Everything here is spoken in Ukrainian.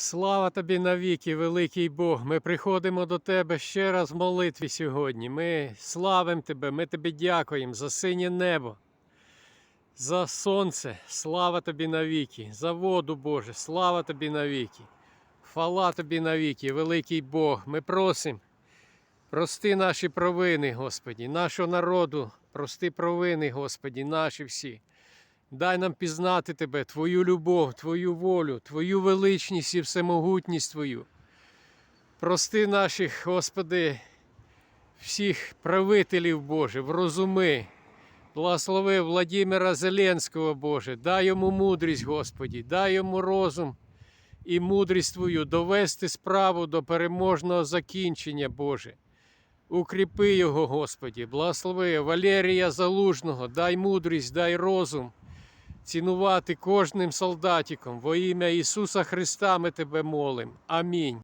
Слава тобі навіки, великий Бог. Ми приходимо до тебе ще раз в молитві сьогодні. Ми славимо тебе, ми тобі дякуємо за синє небо, за сонце, слава тобі навіки, за воду, Боже, слава тобі навіки. Хвала тобі навіки, великий Бог. Ми просимо, прости наші провини, Господі, нашого народу, прости провини, Господі, наші всі. Дай нам пізнати Тебе, Твою любов, Твою волю, Твою величність і всемогутність Твою. Прости наших, Господи, всіх правителів Боже, врозуми. Благослови Владимира Зеленського, Боже, дай йому мудрість, Господі, дай йому розум і мудрість Твою довести справу до переможного закінчення, Боже. Укріпи його, Господі, благослови Валерія Залужного, дай мудрість, дай розум цінувати кожним солдатиком. Во ім'я Ісуса Христа ми тебе молим. Амінь.